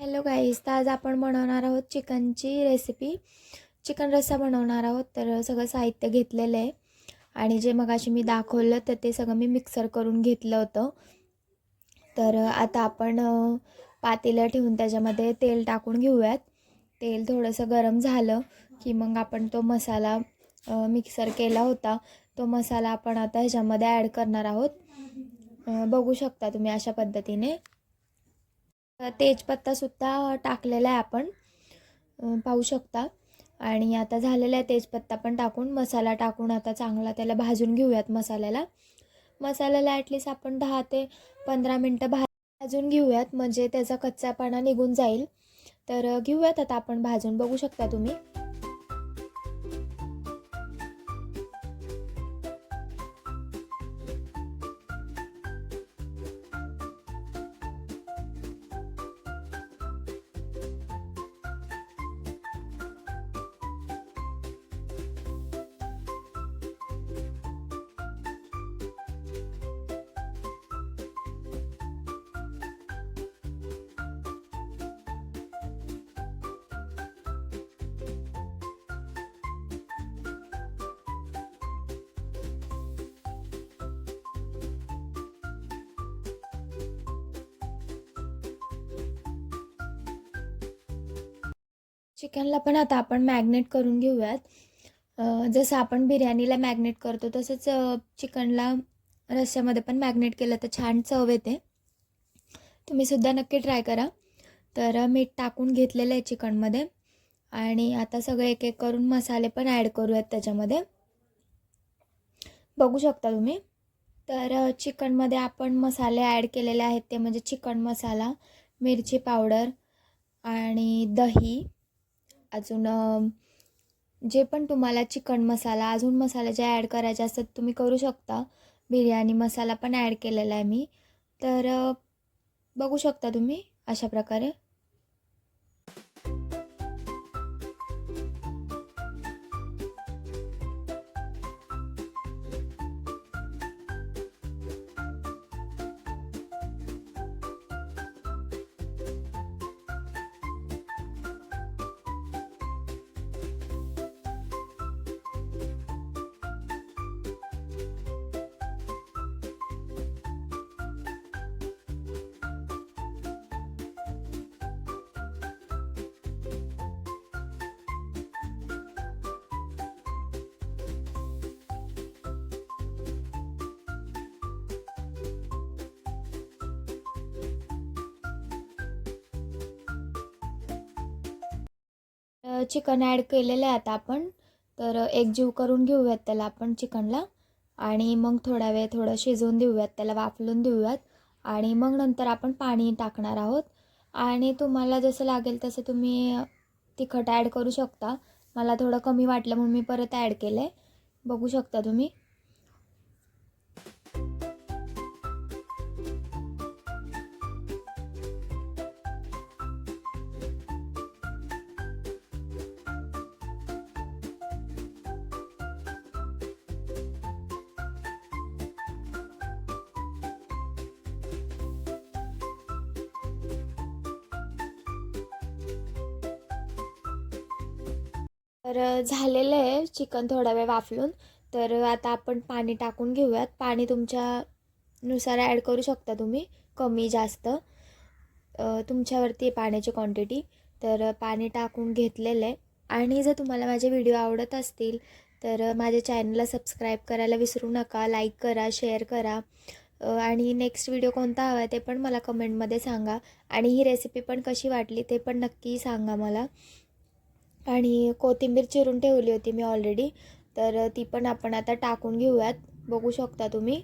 Hello गाईस तर आज आपण बनवणार आहोत चिकनची रेसिपी चिकन रस्सा बनवणार आहोत तर सगळं साहित्य घेतलेलं आहे. आणि जे मगाशी मी दाखवलं तर ते सगळं मी मिक्सर करून घेतलं होतं. तर आता आपण पातेलं ठेवून त्याच्यामध्ये तेल टाकून घेऊयात. तेल थोडंसं गरम झालं की मग आपण तो मसाला मिक्सर केला होता. तो मसाला आपण आता ह्याच्यामध्ये ॲड करणार आहोत. बघू शकता तुम्ही अशा पद्धतीने. तेजपत्तासुद्धा टाकलेला आहे आपण. पाहू शकता. आणि आता झालेला आहे तेजपत्ता पण टाकून. मसाला टाकून आता चांगला त्याला भाजून घेऊयात मसाल्याला. मसाल्याला ॲटलिस्ट आपण दहा ते पंधरा मिनटं भा भाजून घेऊयात. म्हणजे त्याचा कच्चापणा निघून जाईल. तर घेऊयात आता आपण भाजून. बघू शकता तुम्ही. चिकनला पण आता आपण मॅग्नेट करून घेऊयात. जसं आपण बिर्याणीला मॅग्नेट करतो तसंच चिकनला रस्स्यामध्ये पण मॅग्नेट केलं तर छान चव येते. तुम्ही सुद्धा नक्की ट्राय करा. तर मीठ टाकून घेतलेलं आहे चिकनमध्ये. आणि आता सगळे एक एक करून मसाले पण ॲड करूयात त्याच्यामध्ये. बघू शकता तुम्ही. तर चिकनमध्ये आपण मसाले ॲड केलेले आहेत ते म्हणजे चिकन मसाला मिरची पावडर आणि दही. अजून जे पण तुम्हाला चिकन मसाला अजून मसाला जे ॲड करायचे असतात तुम्ही करू शकता. बिर्याणी मसाला पण ॲड केलेला आहे मी. तर बघू शकता तुम्ही अशा प्रकारे. चिकन ॲड केलेलं आहे आता आपण. तर एक जीव करून घेऊयात त्याला आपण चिकनला. आणि मग थोडा वेळ थोडं शिजवून देऊयात त्याला वाफलून देऊयात. आणि मग नंतर आपण पाणी टाकणार आहोत. आणि तुम्हाला जसं लागेल तसं तुम्ही तिखट ॲड करू शकता. मला थोडं कमी वाटलं म्हणून मी परत ॲड केलं आहे बघू शकता तुम्ही. तर झालेलं आहे चिकन थोडा वेळ वाफलून. तर आता आपण पाणी टाकून घेऊयात. पाणी तुमच्यानुसार ॲड करू शकता तुम्ही कमी जास्त. तुमच्यावरती आहे पाण्याची क्वांटिटी तर पाणी टाकून घेतलेलं आहे. आणि जर तुम्हाला माझे व्हिडिओ आवडत असतील तर माझ्या चॅनलला सबस्क्राईब करायला विसरू नका लाईक करा शेअर करा. आणि नेक्स्ट व्हिडिओ कोणता हवा आहे ते पण मला कमेंटमध्ये सांगा. आणि ही रेसिपी पण कशी वाटली ते पण नक्की सांगा मला. आणि कोथिंबीर चिरून ठेवली होती मी ऑलरेडी तर ती पण आपण आता टाकून घेऊयात. बघू शकता तुम्ही.